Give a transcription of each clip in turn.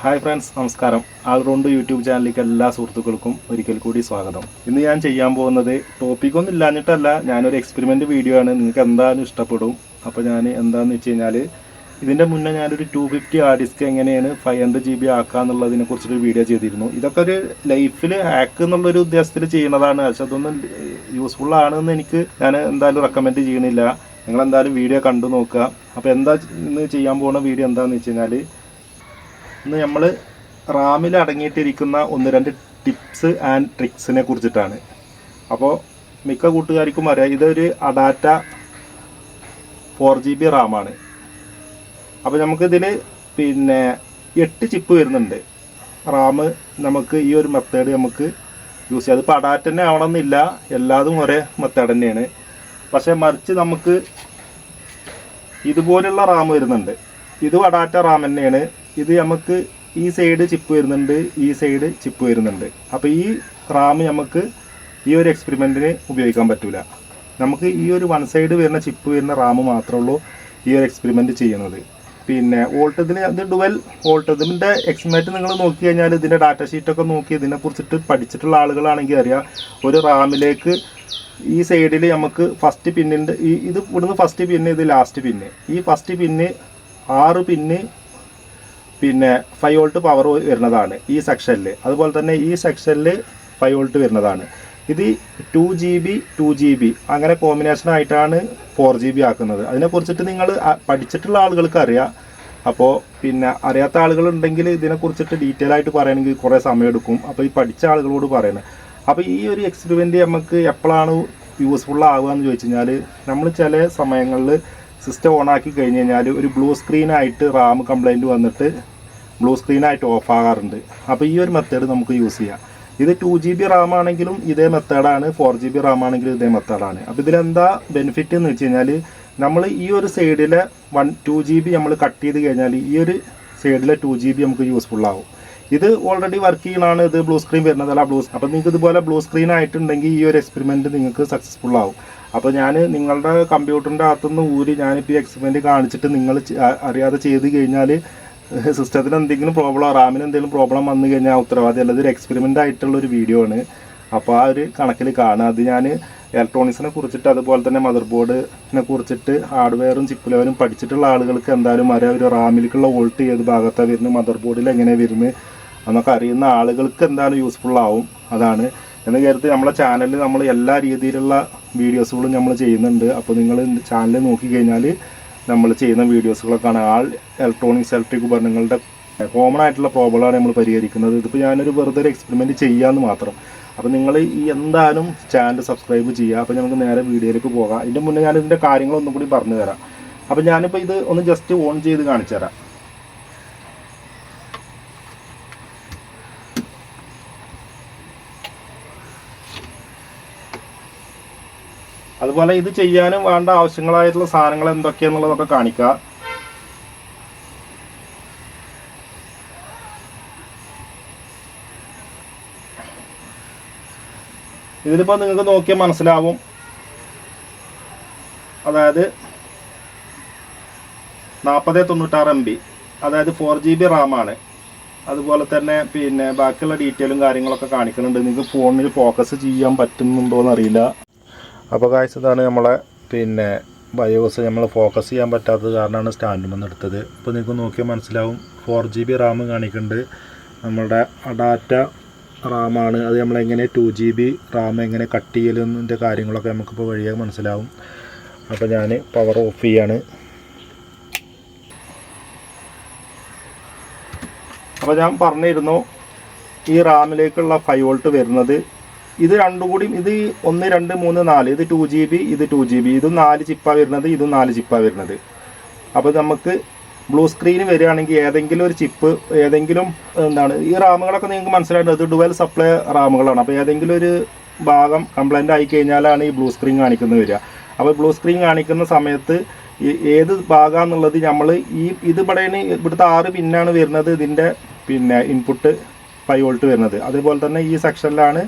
Hi friends നമസ്കാരം. All round YouTube ചാനലിലേക്ക് എല്ലാ സുഹൃത്തുക്കൾക്കും ഒരിക്കൽ കൂടി സ്വാഗതം. ഇന്ന് ഞാൻ ചെയ്യാൻ പോകുന്നത് ടോപ്പിക്കൊന്നും ഇല്ലാഞ്ഞിട്ടല്ല ഞാനൊരു എക്സ്പെരിമെന്റ് വീഡിയോ ആണ്. നിങ്ങൾക്ക് എന്തായാലും ഇഷ്ടപ്പെടും? അപ്പോൾ ഞാൻ എന്താണെന്ന് വെച്ച് കഴിഞ്ഞാൽ ഇതിന്റെ മുന്നേ ഞാനൊരു ടു ഫിഫ്റ്റി ഹാർഡ് ഡിസ്ക് എങ്ങനെയാണ് ഫൈവ് ഹൺഡ്രഡ് ജി ബി ആക്കുക എന്നുള്ളതിനെ കുറിച്ചൊരു വീഡിയോ ചെയ്തിരുന്നു. ഇതൊക്കെ ഒരു ലൈഫിൽ ഹാക്ക് എന്നുള്ളൊരു ഉദ്ദേശത്തിൽ ചെയ്യുന്നതാണ്. പക്ഷെ അതൊന്നും യൂസ്ഫുൾ ആണെന്ന് എനിക്ക് ഞാൻ എന്തായാലും റെക്കമെൻഡ് ചെയ്യണില്ല നിങ്ങൾ എന്തായാലും വീഡിയോ കണ്ടു നോക്കുക. അപ്പോൾ എന്താ ഇന്ന് ചെയ്യാൻ പോകുന്ന വീഡിയോ എന്താണെന്ന് വെച്ച് കഴിഞ്ഞാൽ ഇന്ന് നമ്മൾ റാമിൽ അടങ്ങിയിട്ടിരിക്കുന്ന ഒന്ന് രണ്ട് ടിപ്സ് ആൻഡ് ട്രിക്സിനെ കുറിച്ചിട്ടാണ്. അപ്പോൾ മിക്ക കൂട്ടുകാർക്കും അറിയാം ഇതൊരു അഡാറ്റ ഫോർ ജി ബി റാമാണ് അപ്പോൾ നമുക്കിതിൽ പിന്നെ എട്ട് ചിപ്പ് വരുന്നുണ്ട്. റാം നമുക്ക് ഈ ഒരു മെത്തേഡ് നമുക്ക് യൂസ് ചെയ്യാം. അതിപ്പോൾ അഡാറ്റ തന്നെ ആവണമെന്നില്ല. എല്ലാതും ഒരേ മെത്തേഡ് തന്നെയാണ്. പക്ഷേ മറിച്ച് നമുക്ക് ഇതുപോലുള്ള റാം വരുന്നുണ്ട്. ഇതും അഡാറ്റ റാം തന്നെയാണ്. ഇത് നമുക്ക് ഈ സൈഡ് ചിപ്പ് വരുന്നുണ്ട് ഈ സൈഡ് ചിപ്പ് വരുന്നുണ്ട്. അപ്പോൾ ഈ റാം നമുക്ക് ഈ ഒരു എക്സ്പെരിമെന്റിന് ഉപയോഗിക്കാൻ പറ്റില്ല നമുക്ക് ഈ ഒരു വൺ സൈഡ് വരുന്ന ചിപ്പ് വരുന്ന റാം മാത്രമേ ഉള്ളൂ ഈ ഒരു എക്സ്പെരിമെന്റ് ചെയ്യുന്നത്. പിന്നെ വോൾട്ടതിന് അത് ഡുവൽ വോൾട്ടതിന്റെ എക്സ്പെരിമെന്റ് നിങ്ങൾ നോക്കി കഴിഞ്ഞാൽ ഇതിന്റെ ഡാറ്റ ഷീറ്റൊക്കെ നോക്കി ഇതിനെക്കുറിച്ചിട്ട് പഠിച്ചിട്ടുള്ള ആളുകളാണെങ്കിൽ അറിയാം. ഒരു റാമിലേക്ക് ഈ സൈഡിൽ നമുക്ക് ഫസ്റ്റ് പിന്നിന്റെ ഈ ഇത് ഇവിടുന്ന് ഫസ്റ്റ് പിന്ന് ഇത് ലാസ്റ്റ് പിന്ന് ഈ ഫസ്റ്റ് പിന്ന് ആറ് പിന്ന് പിന്നെ ഫൈവ് വോൾട്ട് പവർ വരുന്നതാണ് ഈ സെക്ഷനിൽ അതുപോലെ തന്നെ ഈ സെക്ഷനിൽ ഫൈവ് വോൾട്ട് വരുന്നതാണ്. ഇത് two G B two G B അങ്ങനെ കോമ്പിനേഷൻ ആയിട്ടാണ് ഫോർ ജി ബി ആക്കുന്നത്. അതിനെക്കുറിച്ചിട്ട് നിങ്ങൾ പഠിച്ചിട്ടുള്ള ആളുകൾക്ക് അറിയാം. അപ്പോൾ പിന്നെ അറിയാത്ത ആളുകളുണ്ടെങ്കിൽ ഇതിനെക്കുറിച്ചിട്ട് ഡീറ്റെയിൽ ആയിട്ട് പറയണമെങ്കിൽ കുറേ സമയമെടുക്കും അപ്പോൾ ഈ പഠിച്ച ആളുകളോട് പറയണം അപ്പോൾ ഈ ഒരു എക്സ്പെരിമെന്റ് നമുക്ക് എപ്പോഴാണ് യൂസ്ഫുൾ ആവുക എന്ന് ചോദിച്ചു കഴിഞ്ഞാൽ നമ്മൾ ചില സമയങ്ങളിൽ സിസ്റ്റം ഓൺ ആക്കി കഴിഞ്ഞ് കഴിഞ്ഞാൽ ഒരു ബ്ലൂ സ്ക്രീനായിട്ട് റാം കംപ്ലൈന്റ് വന്നിട്ട് ബ്ലൂ സ്ക്രീനായിട്ട് ഓഫ് ആകാറുണ്ട്. അപ്പോൾ ഈ ഒരു മെത്തേഡ് നമുക്ക് യൂസ് ചെയ്യാം. ഇത് ടു ജി ബി റാം ആണെങ്കിലും ഇതേ മെത്തേഡാണ് ഫോർ ജി ബി റാം ആണെങ്കിലും ഇതേ മെത്തേഡാണ് അപ്പോൾ ഇതിലെന്താ ബെനിഫിറ്റ് എന്ന് വെച്ച് കഴിഞ്ഞാൽ നമ്മൾ ഈ ഒരു സൈഡിലെ വൺ ടു ജി ബി നമ്മൾ കട്ട് ചെയ്ത് കഴിഞ്ഞാൽ ഈ ഒരു സൈഡിലെ ടു ജി ബി നമുക്ക് യൂസ്ഫുൾ ആവും. ഇത് ഓൾറെഡി വർക്ക് ചെയ്യണതാണ് ഇത് ബ്ലൂ സ്ക്രീൻ വരുന്നതല്ല ബ്ലൂ അപ്പോൾ നിങ്ങൾക്ക് ഇതുപോലെ ബ്ലൂ സ്ക്രീൻ ആയിട്ടുണ്ടെങ്കിൽ ഈ ഒരു എക്സ്പെരിമെന്റ് നിങ്ങൾക്ക് സക്സസ്ഫുൾ ആവും. അപ്പോൾ ഞാൻ നിങ്ങളുടെ കമ്പ്യൂട്ടറിന്റെ അകത്തുനിന്ന് ഊരി ഞാനിപ്പോൾ ഈ എക്സ്പെരിമെന്റ് കാണിച്ചിട്ട് നിങ്ങൾ അറിയാതെ ചെയ്ത് കഴിഞ്ഞാൽ സിസ്റ്റത്തിന് എന്തെങ്കിലും പ്രോബ്ലം റാമിന് എന്തെങ്കിലും പ്രോബ്ലം വന്നു കഴിഞ്ഞാൽ ഉത്തരവാദി. അല്ല ഇതൊരു എക്സ്പെരിമെന്റ് ആയിട്ടുള്ള ഒരു വീഡിയോ ആണ്. അപ്പോൾ ആ ഒരു കണക്കിൽ കാണുക അത് ഞാൻ ഇലക്ട്രോണിക്സിനെ കുറിച്ചിട്ട് അതുപോലെ തന്നെ മദർ ബോർഡിനെ കുറിച്ചിട്ട് ഹാർഡ്വെയറും ചിപ്പ് ലെവലും പഠിച്ചിട്ടുള്ള ആളുകൾക്ക് എന്തായാലും അറിയാം. ഒരു റാമിലേക്കുള്ള വോൾട്ട് ഏത് ഭാഗത്താണ് വരുന്നത് മദർ ബോർഡിൽ എങ്ങനെ വരുന്നത് എന്നൊക്കെ അറിയുന്ന ആളുകൾക്ക് എന്തായാലും യൂസ്ഫുൾ ആവും. അതാണ്. എന്ന് കരുതി നമ്മളെ ചാനലിൽ നമ്മൾ എല്ലാ രീതിയിലുള്ള വീഡിയോസുകളും നമ്മൾ ചെയ്യുന്നുണ്ട്. അപ്പോൾ നിങ്ങൾ ചാനൽ നോക്കിക്കഴിഞ്ഞാൽ നമ്മൾ ചെയ്യുന്ന വീഡിയോസുകളൊക്കെയാണ് ആൾ ഇലക്ട്രോണിക്സ് ഇലക്ട്രിക് ഉപകരണങ്ങളുടെ കോമൺ ആയിട്ടുള്ള പ്രോബ്ലമാണ് നമ്മൾ പരിഹരിക്കുന്നത്. ഇതിപ്പോൾ ഞാനൊരു വെറുതെ ഒരു എക്സ്പെരിമെന്റ് ചെയ്യാമെന്ന് മാത്രം. അപ്പോൾ നിങ്ങൾ ഈ എന്തായാലും ചാനൽ സബ്സ്ക്രൈബ് ചെയ്യുക. അപ്പോൾ നമുക്ക് നേരെ വീഡിയോയിലേക്ക് പോകാം. ഇതിന്റെ മുന്നേ ഞാൻ ഇതിന്റെ കാര്യങ്ങളൊന്നും കൂടി പറഞ്ഞു തരാം അപ്പോൾ ഞാനിപ്പോൾ ഇത് ഒന്ന് ജസ്റ്റ് ഓൺ ചെയ്ത് കാണിച്ചു തരാം അതുപോലെ ഇത് ചെയ്യാനും വേണ്ട ആവശ്യങ്ങളായിട്ടുള്ള സാധനങ്ങൾ എന്തൊക്കെയാന്നുള്ളതൊക്കെ കാണിക്കുക ഇതിലിപ്പോൾ നിങ്ങൾക്ക് നോക്കിയാൽ മനസ്സിലാവും. അതായത് നാൽപ്പത് തൊണ്ണൂറ്റാറ് എം ബി അതായത് ഫോർ ജി ബി റാമാണ് അതുപോലെ തന്നെ പിന്നെ ബാക്കിയുള്ള ഡീറ്റെയിലും കാര്യങ്ങളൊക്കെ കാണിക്കുന്നുണ്ട്. നിങ്ങൾക്ക് ഫോണിൽ ഫോക്കസ് ചെയ്യാൻ പറ്റുന്നുണ്ടോ എന്നറിയില്ല അപ്പോൾ കാഴ്ച ഇതാണ് നമ്മളെ പിന്നെ ബയോസ് നമ്മൾ ഫോക്കസ് ചെയ്യാൻ പറ്റാത്തത് കാരണമാണ് സ്റ്റാൻഡിൽ നിന്ന് എടുത്തത് ഇപ്പോൾ നിങ്ങൾക്ക് നോക്കിയാൽ മനസ്സിലാവും ഫോർ ജി ബി റാം കാണിക്കുന്നുണ്ട് നമ്മളുടെ അഡാറ്റ റാമാണ് അത് നമ്മളെങ്ങനെ ടു ജി ബി റാം എങ്ങനെ കട്ട് ചെയ്യലെന്നതിന്റെ കാര്യങ്ങളൊക്കെ നമുക്കിപ്പോൾ വഴിയാൽ മനസ്സിലാവും. അപ്പോൾ ഞാൻ പവർ ഓഫ് ചെയ്യാണ്. അപ്പോൾ ഞാൻ പറഞ്ഞിരുന്നു ഈ റാമിലേക്കുള്ള ഫൈവ് വോൾട്ട് വരുന്നത് ഇത് രണ്ടും കൂടി ഇത് ഒന്ന് രണ്ട് മൂന്ന് നാല്. ഇത് ടു ജി ബി ഇത് ടു ജി ബി ഇതും നാല് ചിപ്പാണ് വരുന്നത് ഇതും നാല് ചിപ്പാണ് വരുന്നത്. അപ്പോൾ നമുക്ക് ബ്ലൂ സ്ക്രീൻ വരികയാണെങ്കിൽ ഏതെങ്കിലും ഒരു ചിപ്പ് ഏതെങ്കിലും എന്താണ് ഈ റാമുകളൊക്കെ നിങ്ങൾക്ക് മനസ്സിലായിട്ടുണ്ട്. ഇത് ഡുവൽ സപ്ലൈ റാമുകളാണ്. അപ്പോൾ ഏതെങ്കിലും ഒരു ഭാഗം കംപ്ലൈന്റ് ആയി കഴിഞ്ഞാലാണ് ഈ ബ്ലൂ സ്ക്രീൻ കാണിക്കുന്നത് വരിക. അപ്പോൾ ബ്ലൂ സ്ക്രീൻ കാണിക്കുന്ന സമയത്ത് ഏത് ഭാഗമാണെന്നുള്ളത് നമ്മൾ ഈ ഇത് ഇവിടെ ഇവിടുത്തെ ആറ് പിന്നാണ് വരുന്നത്. ഇതിന്റെ പിന്നെ ഇൻപുട്ട് ഫൈവ് വോൾട്ട് വരുന്നത്. അതേപോലെ തന്നെ ഈ സെക്ഷനിലാണ്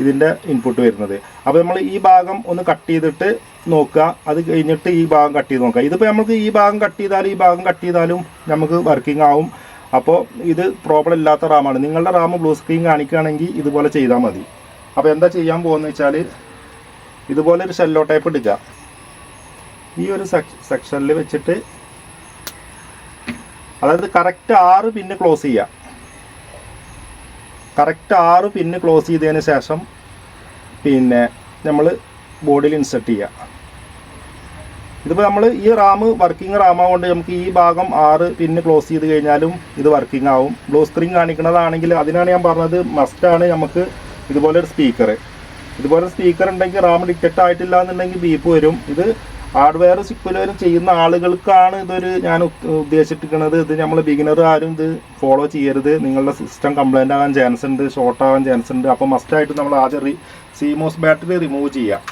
ഇതിന്റെ ഇൻപുട്ട് വരുന്നത്. അപ്പോൾ നമ്മൾ ഈ ഭാഗം ഒന്ന് കട്ട് ചെയ്തിട്ട് നോക്കുക. അത് കഴിഞ്ഞിട്ട് ഈ ഭാഗം കട്ട് ചെയ്ത് നോക്കുക. ഇതിപ്പോൾ നമുക്ക് ഈ ഭാഗം കട്ട് ചെയ്താലും ഈ ഭാഗം കട്ട് ചെയ്താലും നമുക്ക് വർക്കിംഗ് ആവും. അപ്പോൾ ഇത് പ്രോബ്ലം ഇല്ലാത്ത റാമാണ് നിങ്ങളുടെ റാം ബ്ലൂ സ്ക്രീൻ കാണിക്കുകയാണെങ്കിൽ ഇതുപോലെ ചെയ്താൽ മതി. അപ്പോൾ എന്താ ചെയ്യാൻ പോകുന്നത് വെച്ചാൽ ഇതുപോലെ ഒരു ഷെല്ലോ ടൈപ്പ് എടുക്കുക ഈ ഒരു സെക്ഷനിൽ വെച്ചിട്ട് അതായത് കറക്റ്റ് ആറ് പിന്നെ ക്ലോസ് ചെയ്യുക. കറക്റ്റ് ആറ് പിന്ന് ക്ലോസ് ചെയ്തതിന് ശേഷം പിന്നെ നമ്മൾ ബോഡിയിൽ ഇൻസെർട്ട് ചെയ്യുക. ഇതിപ്പോൾ നമ്മൾ ഈ റാം വർക്കിംഗ് റാമാകൊണ്ട് നമുക്ക് ഈ ഭാഗം ആറ് പിന്ന് ക്ലോസ് ചെയ്ത് കഴിഞ്ഞാലും ഇത് വർക്കിംഗ് ആവും. ബ്ലൂ സ്ക്രീൻ കാണിക്കുന്നതാണെങ്കിൽ അതിനാണ് ഞാൻ പറഞ്ഞത് മസ്റ്റാണ് നമുക്ക് ഇതുപോലെ ഒരു സ്പീക്കർ ഇതുപോലെ സ്പീക്കർ ഉണ്ടെങ്കിൽ റാം ഡിറ്റക്റ്റ് ആയിട്ടില്ല എന്നുണ്ടെങ്കിൽ ബീപ്പ് വരും. ഇത് ഹാർഡ്വെയർ ചിപ്പിലും ചെയ്യുന്ന ആളുകൾക്കാണ് ഇതൊരു ഞാൻ ഉദ്ദേശിച്ചിരിക്കുന്നത് ഇത് നമ്മൾ ബിഗിനർ ആരും ഇത് ഫോളോ ചെയ്യരുത്. നിങ്ങളുടെ സിസ്റ്റം കംപ്ലൈന്റ് ആകാൻ ചാൻസ് ഉണ്ട് ഷോർട്ട് ആകാൻ ചാൻസ് ഉണ്ട്. അപ്പോൾ മസ്റ്റായിട്ട് നമ്മൾ ആദ്യം റീ സീമോസ് ബാറ്ററി റിമൂവ് ചെയ്യാം.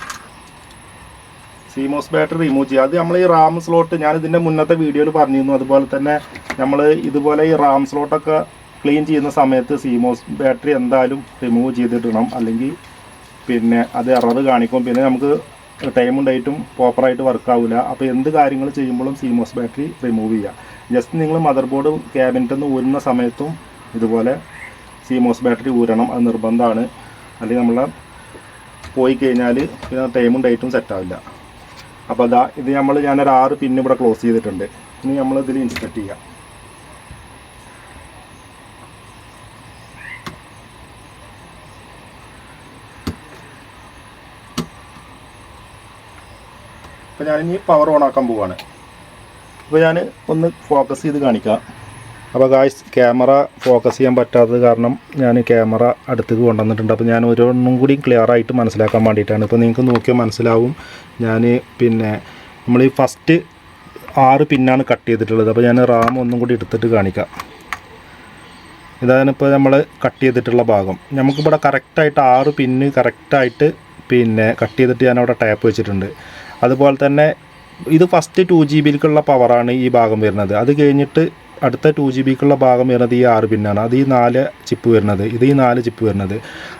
സീമോസ് ബാറ്ററി റിമൂവ് ചെയ്യുക അത് നമ്മൾ ഈ റാം സ്ലോട്ട് ഞാൻ ഇതിന്റെ മുന്നത്തെ വീഡിയോയിൽ പറഞ്ഞിരുന്നു. അതുപോലെ തന്നെ നമ്മൾ ഇതുപോലെ ഈ റാം സ്ലോട്ടൊക്കെ ക്ലീൻ ചെയ്യുന്ന സമയത്ത് സീമോസ് ബാറ്ററി എന്തായാലും റിമൂവ് ചെയ്തിടണം. അല്ലെങ്കിൽ പിന്നെ അത് എറർ കാണിക്കും. പിന്നെ നമുക്ക് ടൈമും ഉണ്ടായിട്ടും പ്രോപ്പറായിട്ട് വർക്ക് ആവില്ല അപ്പോൾ എന്ത് കാര്യങ്ങൾ ചെയ്യുമ്പോഴും സീമോസ് ബാറ്ററി റിമൂവ് ചെയ്യുക ജസ്റ്റ് നിങ്ങൾ മദർ ബോർഡ് ക്യാബിനറ്റിൽ നിന്ന് ഊരുന്ന സമയത്തും ഇതുപോലെ സീമോസ് ബാറ്ററി ഊരണം. അത് നിർബന്ധമാണ്. അല്ലെങ്കിൽ നമ്മൾ പോയി കഴിഞ്ഞാൽ പിന്നെ ടൈമും ഡേറ്റും സെറ്റ് ആവില്ല. അപ്പോൾ അതാ ഇത് നമ്മൾ ഞാനൊരു ആറ് പിന്നെ ഇവിടെ ക്ലോസ് ചെയ്തിട്ടുണ്ട്. ഇനി നമ്മൾ ഇതിൽ ഇൻസ്പെക്ട് ചെയ്യാം. അപ്പോൾ ഞാനിനി പവർ ഓൺ ആക്കാൻ പോവാണ്. അപ്പോൾ ഞാൻ ഒന്ന് ഫോക്കസ് ചെയ്ത് കാണിക്കാം. അപ്പോൾ ഗായ്സ് ക്യാമറ ഫോക്കസ് ചെയ്യാൻ പറ്റാത്തത് കാരണം ഞാൻ ക്യാമറ അടുത്തേക്ക് കൊണ്ടുവന്നിട്ടുണ്ട്. അപ്പോൾ ഞാൻ ഒരെണ്ണം കൂടി ക്ലിയർ ആയിട്ട് മനസ്സിലാക്കാൻ വേണ്ടിയിട്ടാണ്. ഇപ്പോൾ നിങ്ങൾക്ക് നോക്കിയാൽ മനസ്സിലാവും. ഞാൻ പിന്നെ നമ്മൾ ഈ ഫസ്റ്റ് ആറ് പിന്നാണ് കട്ട് ചെയ്തിട്ടുള്ളത്. അപ്പോൾ ഞാൻ റാം ഒന്നും കൂടി എടുത്തിട്ട് കാണിക്കാം. ഇതാണ് ഇപ്പോൾ നമ്മൾ കട്ട് ചെയ്തിട്ടുള്ള ഭാഗം. നമുക്കിവിടെ കറക്റ്റായിട്ട് ആറ് പിന്ന് കറക്റ്റായിട്ട് പിന്നെ കട്ട് ചെയ്തിട്ട് ഞാനവിടെ ടാപ്പ് വെച്ചിട്ടുണ്ട്. അതുപോലെ തന്നെ ഇത് ഫസ്റ്റ് ടു ജി ബിയിലേക്കുള്ള പവറാണ് ഈ ഭാഗം വരുന്നത്. അത് കഴിഞ്ഞിട്ട് അടുത്ത ടു ജി ബിക്കുള്ള ഭാഗം വരുന്നത് ഈ ആറ് പിന്നാണ് അത് ഈ നാല് ചിപ്പ് വരുന്നത്. ഇത് ഈ നാല് ചിപ്പ് വരുന്നത്.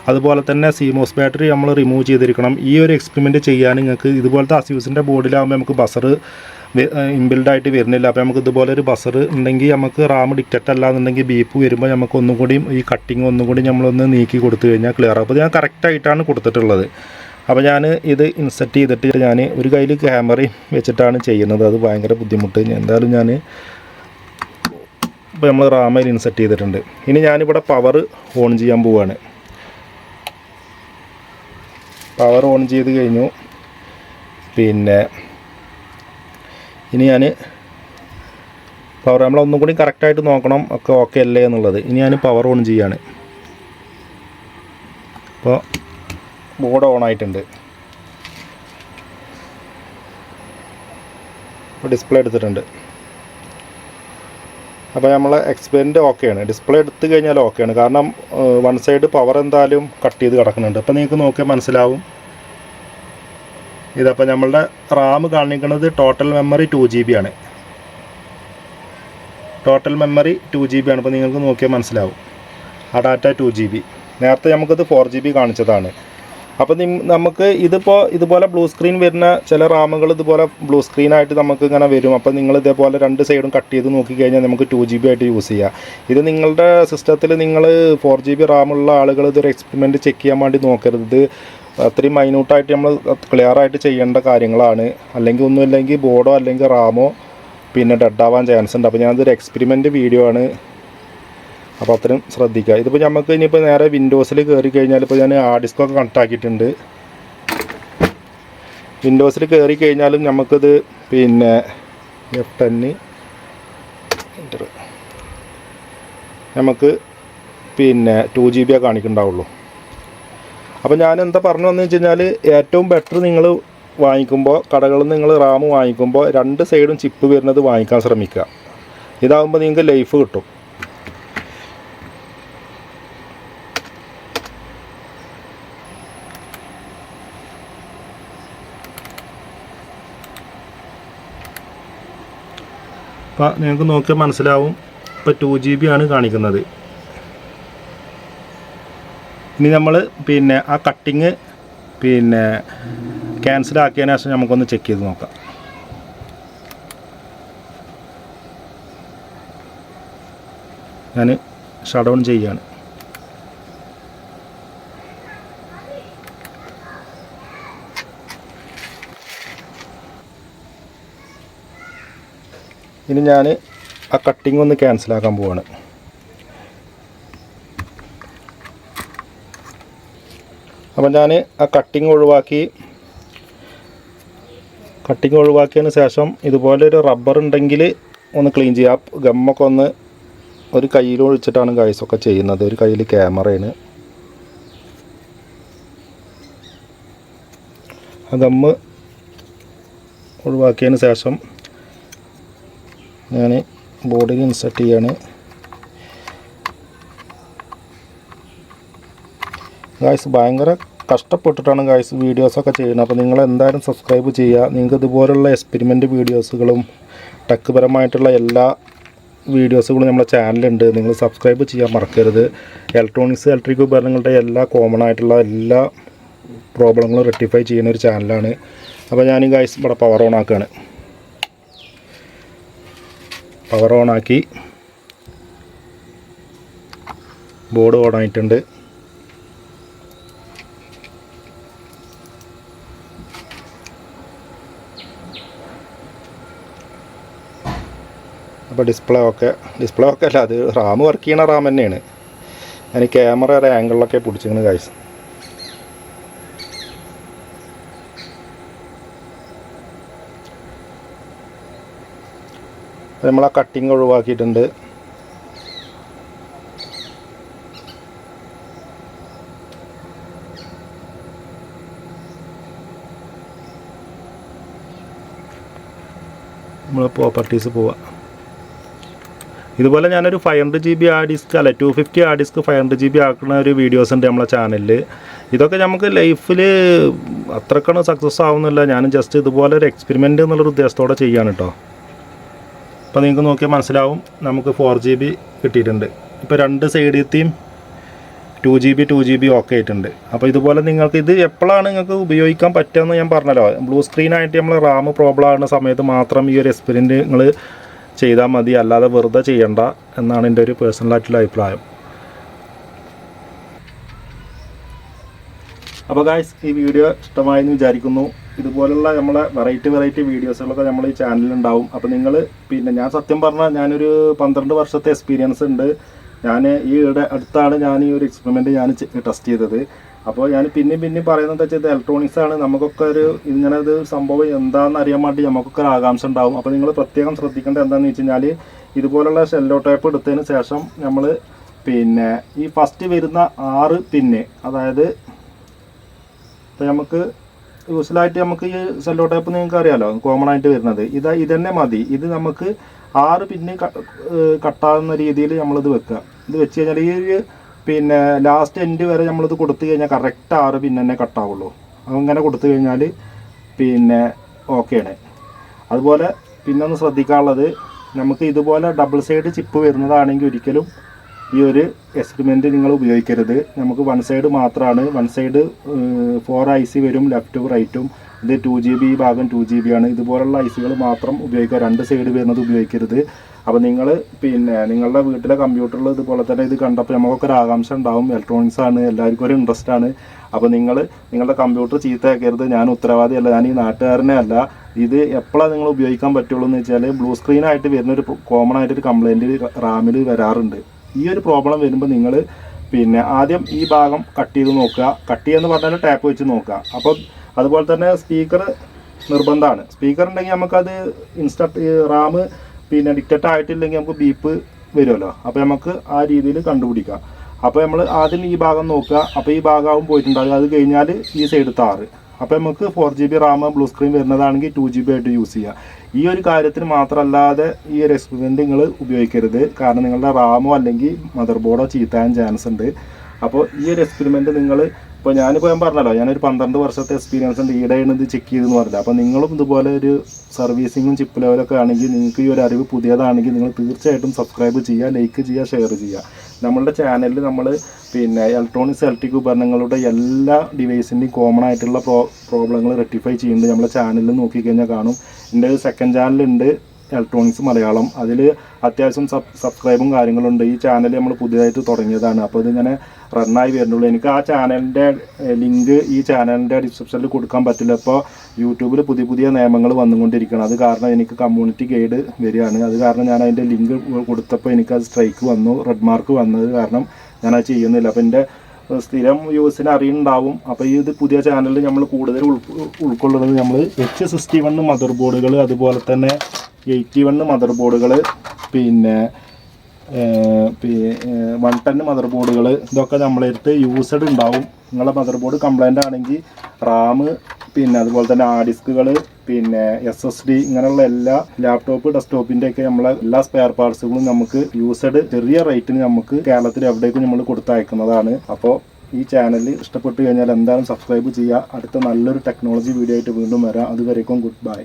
അതുപോലെ തന്നെ സീമോസ് ബാറ്ററി നമ്മൾ റിമൂവ് ചെയ്തിരിക്കണം. ഈ ഒരു എക്സ്പെരിമെന്റ് ചെയ്യാൻ നിങ്ങൾക്ക് ഇതുപോലത്തെ അസ്യൂസിന്റെ ബോർഡിലാകുമ്പോൾ നമുക്ക് ബസർ ഇൻബിൽഡായിട്ട് വരുന്നില്ല. അപ്പോൾ നമുക്ക് ഇതുപോലെ ഒരു ബസർ ഉണ്ടെങ്കിൽ നമുക്ക് റാം ഡിറ്റക്റ്റ് അല്ല എന്നുണ്ടെങ്കിൽ ബീപ്പ് വരുമ്പോൾ നമുക്ക് ഒന്നും കൂടി ഈ കട്ടിങ് ഒന്നും കൂടി നമ്മളൊന്ന് നീക്കി കൊടുത്തു കഴിഞ്ഞാൽ ക്ലിയർ അപ്പോൾ ഞാൻ കറക്റ്റായിട്ടാണ് കൊടുത്തിട്ടുള്ളത്. അപ്പോൾ ഞാൻ ഇത് ഇൻസെറ്റ് ചെയ്തിട്ട് ഞാൻ ഒരു കയ്യിൽ ക്യാമറയും വെച്ചിട്ടാണ് ചെയ്യുന്നത്. അത് ഭയങ്കര ബുദ്ധിമുട്ട്. എന്തായാലും ഞാൻ ഇപ്പോൾ നമ്മൾ റാമയിൽ ഇൻസെറ്റ് ചെയ്തിട്ടുണ്ട്. ഇനി ഞാനിവിടെ പവർ ഓൺ ചെയ്യാൻ പോവുകയാണ് പവർ ഓൺ ചെയ്ത് കഴിഞ്ഞു. പിന്നെ ഇനി ഞാൻ പവർ നമ്മൾ ഒന്നും കൂടി കറക്റ്റായിട്ട് നോക്കണം ഒക്കെ ഓക്കെ അല്ലേ എന്നുള്ളത്. ഇനി ഞാൻ പവർ ഓൺ ചെയ്യാണ്. അപ്പോൾ ബോർഡ് ഓൺ ആയിട്ടുണ്ട്. ഡിസ്പ്ലേ എടുത്തിട്ടുണ്ട്. അപ്പോൾ നമ്മൾ എക്സ്പെൻഡ് ഓക്കെയാണ് ഡിസ്പ്ലേ എടുത്തു കഴിഞ്ഞാൽ ഓക്കെയാണ് കാരണം വൺ സൈഡ് പവർ എന്തായാലും കട്ട് ചെയ്ത് കിടക്കുന്നുണ്ട്. അപ്പോൾ നിങ്ങൾക്ക് നോക്കിയാൽ മനസ്സിലാവും. ഇതപ്പോൾ നമ്മളുടെ റാം കാണിക്കുന്നത് total memory two G B ആണ്. Total memory two G B ആണ്. അപ്പോൾ നിങ്ങൾക്ക് നോക്കിയാൽ മനസ്സിലാവും. ആ ഡാറ്റ ടു ജി ബി നേരത്തെ നമുക്കത് ഫോർ ജി ബി കാണിച്ചതാണ്. അപ്പോൾ നമുക്ക് ഇതിപ്പോൾ ഇതുപോലെ ബ്ലൂ സ്ക്രീൻ വരുന്ന ചില റാമുകൾ ഇതുപോലെ ബ്ലൂ സ്ക്രീനായിട്ട് നമുക്ക് ഇങ്ങനെ വരും. അപ്പോൾ നിങ്ങൾ ഇതേപോലെ രണ്ട് സൈഡും കട്ട് ചെയ്ത് നോക്കിക്കഴിഞ്ഞാൽ നമുക്ക് ടു ജി ബി ആയിട്ട് യൂസ് ചെയ്യാം. ഇത് നിങ്ങളുടെ സിസ്റ്റത്തിൽ നിങ്ങൾ ഫോർ ജി ബി റാമുള്ള ആളുകൾ ഇതൊരു എക്സ്പെരിമെന്റ് ചെക്ക് ചെയ്യാൻ വേണ്ടി നോക്കരുത്. അത്രയും മൈന്യൂട്ടായിട്ട് നമ്മൾ ക്ലിയർ ആയിട്ട് ചെയ്യേണ്ട കാര്യങ്ങളാണ്. അല്ലെങ്കിൽ ഒന്നുമില്ലെങ്കിൽ ബോർഡോ അല്ലെങ്കിൽ റാമോ പിന്നെ ഡെഡ് ആവാൻ ചാൻസ് ഉണ്ട്. അപ്പോൾ ഞാനതൊരു എക്സ്പെരിമെന്റ് വീഡിയോ ആണ്. അപ്പോൾ അത്രയും ശ്രദ്ധിക്കുക. ഇതിപ്പോൾ നമുക്ക് ഇനിയിപ്പോൾ നേരെ വിൻഡോസിൽ കയറി കഴിഞ്ഞാൽ ഇപ്പോൾ ഞാൻ ആ ഡിസ്കൊക്കെ കണക്ട് ആക്കിയിട്ടുണ്ട്. വിൻഡോസിൽ കയറി കഴിഞ്ഞാലും നമുക്കിത് പിന്നെ എഫ് ടെന്ന് നമുക്ക് പിന്നെ ടു ജി ബിയാണ് കാണിക്കുന്നുണ്ടാവുള്ളൂ. അപ്പോൾ ഞാൻ എന്താ പറഞ്ഞു വന്നു വെച്ച് ഏറ്റവും ബെറ്റർ നിങ്ങൾ വാങ്ങിക്കുമ്പോൾ കടകളിൽ നിങ്ങൾ റാം വാങ്ങിക്കുമ്പോൾ രണ്ട് സൈഡും ചിപ്പ് വരുന്നത് വാങ്ങിക്കാൻ ശ്രമിക്കുക. ഇതാകുമ്പോൾ നിങ്ങൾക്ക് ലൈഫ് കിട്ടും. അപ്പോൾ നിങ്ങൾക്ക് നോക്കിയാൽ മനസ്സിലാവും. ഇപ്പോൾ ടു ജി ബി ആണ് കാണിക്കുന്നത്. ഇനി നമ്മൾ പിന്നെ ആ കട്ടിങ് പിന്നെ ക്യാൻസൽ ആക്കിയതിനു ശേഷം നമുക്കൊന്ന് ചെക്ക് ചെയ്ത് നോക്കാം. ഞാൻ ഷട്ട് ഡൗൺ ചെയ്യാണ്. ഇനി ഞാൻ ആ കട്ടിങ് ഒന്ന് ക്യാൻസലാക്കാൻ പോവാണ്. അപ്പം ഞാൻ ആ കട്ടിങ് ഒഴിവാക്കി. കട്ടിങ് ഒഴിവാക്കിയതിന് ശേഷം ഇതുപോലെ ഒരു റബ്ബർ ഉണ്ടെങ്കിൽ ഒന്ന് ക്ലീൻ ചെയ്യാം. ഗമ്മൊക്കെ ഒന്ന് ഒരു കയ്യിൽ ഒഴിച്ചിട്ടാണ് ഗൈസൊക്കെ ചെയ്യുന്നത്. ഒരു കയ്യിൽ ക്യാമറയാണ്. ആ ഗമ്മ് ഒഴിവാക്കിയതിന് ശേഷം ഞാൻ ബോർഡിൽ ഇൻസെർട്ട് ചെയ്യാണ്. ഗായ്സ് ഭയങ്കര കഷ്ടപ്പെട്ടിട്ടാണ് ഗായ്സ് വീഡിയോസൊക്കെ ചെയ്യുന്നത്. അപ്പോൾ നിങ്ങൾ എന്തായാലും സബ്സ്ക്രൈബ് ചെയ്യുക. നിങ്ങൾക്ക് ഇതുപോലുള്ള എക്സ്പെരിമെന്റ് വീഡിയോസുകളും ടെക് പരമായിട്ടുള്ള എല്ലാ വീഡിയോസുകളും നമ്മുടെ ചാനലുണ്ട് നിങ്ങൾ സബ്സ്ക്രൈബ് ചെയ്യാൻ മറക്കരുത്. ഇലക്ട്രോണിക്സ് ഇലക്ട്രിക് ഉപകരണങ്ങളുടെ എല്ലാ കോമൺ ആയിട്ടുള്ള എല്ലാ പ്രോബ്ലങ്ങളും റെക്ടിഫൈ ചെയ്യുന്ന ഒരു ചാനലാണ് അപ്പോൾ ഞാൻ ഗായ്സ് ഇവിടെ പവർ ഓൺ ആക്കുകയാണ്. പവർ ഓൺ ആക്കി ബോർഡ് ഓൺ ആയിട്ടുണ്ട്. അപ്പോൾ ഡിസ്പ്ലേ ഒക്കെ ഡിസ്പ്ലേ ഒക്കെ അല്ല അത് റാം വർക്ക് ചെയ്യണ റാം തന്നെയാണ്. ഞാൻ ക്യാമറ ഒരു ആംഗിളിലൊക്കെ പിടിച്ചിങ്ങനെ കാഴ്ച നമ്മൾ ആ കട്ടിങ് ഒഴിവാക്കിയിട്ടുണ്ട്. നമ്മൾ പ്രോപ്പർട്ടീസ് പോവാം. ഇതുപോലെ ഞാനൊരു ഫൈവ് ഹൺഡ്രഡ് ജി ബി ആ ഡിസ്ക് അല്ല ടു ഫിഫ്റ്റി ആ disk five hundred G B ആക്കുന്ന ഒരു വീഡിയോസ് ഉണ്ട് നമ്മളെ ചാനലിൽ ഇതൊക്കെ നമുക്ക് ലൈഫിൽ അത്രക്കാണ് സക്സസ് ആവുന്നില്ല. ഞാൻ ജസ്റ്റ് ഇതുപോലെ ഒരു എക്സ്പെരിമെന്റ് എന്നുള്ളൊരു ഉദ്ദേശത്തോടെ ചെയ്യാണ് കേട്ടോ അപ്പോൾ നിങ്ങൾക്ക് നോക്കിയാൽ മനസ്സിലാവും നമുക്ക് ഫോർ ജി ബി കിട്ടിയിട്ടുണ്ട്. ഇപ്പോൾ രണ്ട് സൈഡിലത്തെയും two G B two G B ഒക്കെ ആയിട്ടുണ്ട്. അപ്പോൾ ഇതുപോലെ നിങ്ങൾക്ക് ഇത് എപ്പോഴാണ് നിങ്ങൾക്ക് ഉപയോഗിക്കാൻ പറ്റുകയെന്ന് ഞാൻ പറഞ്ഞല്ലോ. ബ്ലൂ സ്ക്രീനായിട്ട് നമ്മൾ റാം പ്രോബ്ലം ആകുന്ന സമയത്ത് മാത്രം ഈ ഒരു എക്സ്പീരിയന്റ് നിങ്ങൾ ചെയ്താൽ മതി. അല്ലാതെ വെറുതെ ചെയ്യണ്ട എന്നാണ് എന്റെ ഒരു പേഴ്സണലായിട്ടുള്ള അഭിപ്രായം. അപ്പോൾ ഗായ്സ് ഈ വീഡിയോ ഇഷ്ടമായെന്ന് വിചാരിക്കുന്നു. ഇതുപോലുള്ള നമ്മളെ വെറൈറ്റി വെറൈറ്റി വീഡിയോസുകളൊക്കെ നമ്മൾ ഈ ചാനലിലുണ്ടാവും അപ്പോൾ നിങ്ങൾ പിന്നെ ഞാൻ സത്യം പറഞ്ഞാൽ ഞാനൊരു പന്ത്രണ്ട് വർഷത്തെ എക്സ്പീരിയൻസ് ഉണ്ട്. ഞാൻ ഈ ഇവിടെ അടുത്താണ് ഞാൻ ഈ ഒരു എക്സ്പെരിമെന്റ് ഞാൻ ടെസ്റ്റ് ചെയ്തത്. അപ്പോൾ ഞാൻ പിന്നെയും പിന്നെയും പറയുന്നത് വെച്ചാൽ ഇത് ഇലക്ട്രോണിക്സ് ആണ്. നമുക്കൊക്കെ ഒരു ഇങ്ങനെ ഒരു സംഭവം എന്താണെന്ന് അറിയാൻ വേണ്ടി നമുക്കൊക്കെ ഒരു ആകാംക്ഷ ഉണ്ടാവും. അപ്പോൾ നിങ്ങൾ പ്രത്യേകം ശ്രദ്ധിക്കേണ്ടത് എന്താണെന്ന് വെച്ച് കഴിഞ്ഞാൽ ഇതുപോലുള്ള ഷെല്ലോ ടൈപ്പ് എടുത്തതിന് ശേഷം നമ്മൾ പിന്നെ ഈ ഫസ്റ്റ് വരുന്ന ആറ് പിന്നെ അതായത് നമുക്ക് യൂസ്വലായിട്ട് നമുക്ക് ഈ സെല്ലോ ടൈപ്പ് നിങ്ങൾക്ക് അറിയാലോ കോമൺ ആയിട്ട് വരുന്നത്. ഇത് ഇതന്നെ മതി. ഇത് നമുക്ക് ആറ് പിന്നെ കട്ടാകുന്ന രീതിയിൽ നമ്മളിത് വെക്കുക. ഇത് വെച്ച് കഴിഞ്ഞാൽ ഈ ഒരു പിന്നെ ലാസ്റ്റ് എൻഡ് വരെ നമ്മളിത് കൊടുത്തു കഴിഞ്ഞാൽ കറക്റ്റ് ആറ് പിന്നെ തന്നെ കട്ടാവുള്ളൂ. അങ്ങനെ കൊടുത്തു കഴിഞ്ഞാൽ പിന്നെ ഓക്കെയാണ് അതുപോലെ പിന്നെ ഒന്ന് ശ്രദ്ധിക്കാനുള്ളത് നമുക്ക് ഇതുപോലെ ഡബിൾ സൈഡ് ചിപ്പ് വരുന്നതാണെങ്കിൽ ഒരിക്കലും ഈ ഒരു എക്സ്പെരിമെന്റ് നിങ്ങൾ ഉപയോഗിക്കരുത്. നമുക്ക് വൺ സൈഡ് മാത്രമാണ് one side four I C വരും ലെഫ്റ്റും റൈറ്റും ഇത് ടു ജി ബി ഭാഗം ടു ജി ബി ആണ്. ഇതുപോലുള്ള ഐ സികൾ മാത്രം ഉപയോഗിക്കുക. രണ്ട് സൈഡ് വരുന്നത് ഉപയോഗിക്കരുത്. അപ്പോൾ നിങ്ങൾ പിന്നെ നിങ്ങളുടെ വീട്ടിലെ കമ്പ്യൂട്ടറിൽ ഇതുപോലെ തന്നെ ഇത് കണ്ടപ്പോൾ നമുക്കൊക്കെ ഒരു ആകാംക്ഷ ഉണ്ടാവും. ഇലക്ട്രോണിക്സ് ആണ്. എല്ലാവർക്കും ഒരു ഇൻട്രസ്റ്റ് ആണ്. അപ്പോൾ നിങ്ങൾ നിങ്ങളുടെ കമ്പ്യൂട്ടർ ചീത്തയാക്കരുത് ഞാൻ ഉത്തരവാദിയല്ല. ഞാൻ ഈ നാട്ടുകാരനെ അല്ല. ഇത് എപ്പോഴാണ് നിങ്ങൾ ഉപയോഗിക്കാൻ പറ്റുള്ളൂ എന്ന് വെച്ചാൽ ബ്ലൂ സ്ക്രീനായിട്ട് വരുന്ന ഒരു കോമൺ ആയിട്ടൊരു കംപ്ലയിന്റ് റാമിൽ വരാറുണ്ട്. ഈ ഒരു പ്രോബ്ലം വരുമ്പോൾ നിങ്ങൾ പിന്നെ ആദ്യം ഈ ഭാഗം കട്ട് ചെയ്ത് നോക്കുക. കട്ട് ചെയ്യുന്ന പറഞ്ഞാൽ ടാപ്പ് വെച്ച് നോക്കുക. അപ്പോൾ അതുപോലെ തന്നെ സ്പീക്കർ നിർബന്ധമാണ്. സ്പീക്കർ ഉണ്ടെങ്കിൽ നമുക്കത് ഇൻസ്റ്റാ റാം പിന്നെ ഡിക്റ്റഡ് ആയിട്ടില്ലെങ്കിൽ നമുക്ക് ബീപ്പ് വരുമല്ലോ. അപ്പോൾ നമുക്ക് ആ രീതിയിൽ കണ്ടുപിടിക്കാം. അപ്പോൾ നമ്മൾ ആദ്യം ഈ ഭാഗം നോക്കുക. അപ്പോൾ ഈ ഭാഗമാവും പോയിട്ടുണ്ടാകും അത് കഴിഞ്ഞാൽ ഈ സൈഡ് താറ് അപ്പോൾ നമുക്ക് four G B RAM blue screen വരുന്നതാണെങ്കിൽ two G B ആയിട്ട് യൂസ് ചെയ്യാം. ഈ ഒരു കാര്യത്തിന് മാത്രമല്ലാതെ ഈ ഒരു എക്സ്പെരിമെന്റ് നിങ്ങൾ ഉപയോഗിക്കരുത്. കാരണം നിങ്ങളുടെ റാമോ അല്ലെങ്കിൽ മദർ ബോർഡോ ചീത്താൻ ചാൻസ് ഉണ്ട്. അപ്പോൾ ഈ ഒരു എക്സ്പെരിമെന്റ് നിങ്ങൾ ഇപ്പോൾ ഞാനിപ്പോൾ ഞാൻ പറഞ്ഞല്ലോ ഞാനൊരു പന്ത്രണ്ട് വർഷത്തെ എക്സ്പീരിയൻസ് ഉണ്ട്. ഈടെയാണ് ഇത് ചെക്ക് ചെയ്തെന്ന് പറഞ്ഞില്ല. അപ്പോൾ നിങ്ങളും ഇതുപോലെ ഒരു സർവീസിങ്ങും ചിപ്പ് ലെവലൊക്കെ ആണെങ്കിൽ നിങ്ങൾക്ക് ഈ ഒരു അറിവ് പുതിയതാണെങ്കിൽ നിങ്ങൾ തീർച്ചയായിട്ടും സബ്സ്ക്രൈബ് ചെയ്യുക ലൈക്ക് ചെയ്യുക ഷെയർ ചെയ്യുക. നമ്മളുടെ ചാനലിൽ നമ്മൾ പിന്നെ ഇലക്ട്രോണിക്സ് ഇലക്ട്രിക് ഉപകരണങ്ങളുടെ എല്ലാ ഡിവൈസിന്റെയും കോമൺ ആയിട്ടുള്ള പ്രോ പ്രോബ്ലങ്ങൾ റെക്ടിഫൈ ചെയ്യുന്നുണ്ട്. നമ്മുടെ ചാനലിൽ നോക്കിക്കഴിഞ്ഞാൽ കാണും. എന്റെ സെക്കൻഡ് ചാനലുണ്ട് ഇലക്ട്രോണിക്സ് മലയാളം. അതിൽ അത്യാവശ്യം സബ് സബ്സ്ക്രൈബും കാര്യങ്ങളുണ്ട്. ഈ ചാനൽ നമ്മൾ പുതിയതായിട്ട് തുടങ്ങിയതാണ്. അപ്പോൾ ഇതിങ്ങനെ റണ്ണായി വരുന്നുള്ളൂ. എനിക്ക് ആ ചാനലിന്റെ ലിങ്ക് ഈ ചാനലിന്റെ ഡിസ്ക്രിപ്ഷനിൽ കൊടുക്കാൻ പറ്റില്ല. ഇപ്പോൾ യൂട്യൂബിൽ പുതിയ പുതിയ നിയമങ്ങൾ വന്നുകൊണ്ടിരിക്കണം അത് കാരണം എനിക്ക് കമ്മ്യൂണിറ്റി ഗൈഡ് വരികയാണ്. അത് കാരണം ഞാൻ അതിന്റെ ലിങ്ക് കൊടുത്തപ്പോൾ എനിക്ക് അത് സ്ട്രൈക്ക് വന്നു. റെഡ് മാർക്ക് വന്നത് കാരണം ഞാൻ ഞാനത് ചെയ്യുന്നില്ല. അപ്പോൾ എന്റെ സ്ഥിരം യൂസിന് അറിയുന്നുണ്ടാവും. അപ്പോൾ ഈ ഇത് പുതിയ ചാനലിൽ നമ്മൾ കൂടുതൽ ഉൾ- ഉൾക്കൊള്ളുന്നത് നമ്മൾ എച്ച് സിക്സ്റ്റി വൺ മദർ ബോർഡുകൾ അതുപോലെ തന്നെ എയ്റ്റി വൺ മദർ ബോർഡുകൾ പിന്നെ വൺ ടെൻ മദർ ബോർഡുകൾ ഇതൊക്കെ നമ്മളെടുത്ത് യൂസഡ് ഉണ്ടാവും നിങ്ങളുടെ മദർ ബോർഡ് കംപ്ലൈന്റ് ആണെങ്കിൽ റാം പിന്നെ അതുപോലെ തന്നെ ആ ഡിസ്കുകൾ പിന്നെ എസ് എസ് ഡി ഇങ്ങനെയുള്ള എല്ലാ ലാപ്ടോപ്പ് ഡെസ്ക്ടോപ്പിന്റെ ഒക്കെ നമ്മളെ എല്ലാ സ്പെയർ പാർട്സുകളും നമുക്ക് യൂസ്ഡ് ചെറിയ റേറ്റിന് നമുക്ക് കേരളത്തിൽ എവിടേക്കും നമ്മൾ കൊടുത്തയക്കുന്നതാണ്. അപ്പോൾ ഈ ചാനൽ ഇഷ്ടപ്പെട്ടു കഴിഞ്ഞാൽ എന്തായാലും സബ്സ്ക്രൈബ് ചെയ്യുക. അടുത്ത നല്ലൊരു ടെക്നോളജി വീഡിയോ ആയിട്ട് വീണ്ടും വരാം. അതുവരേക്കും ഗുഡ് ബൈ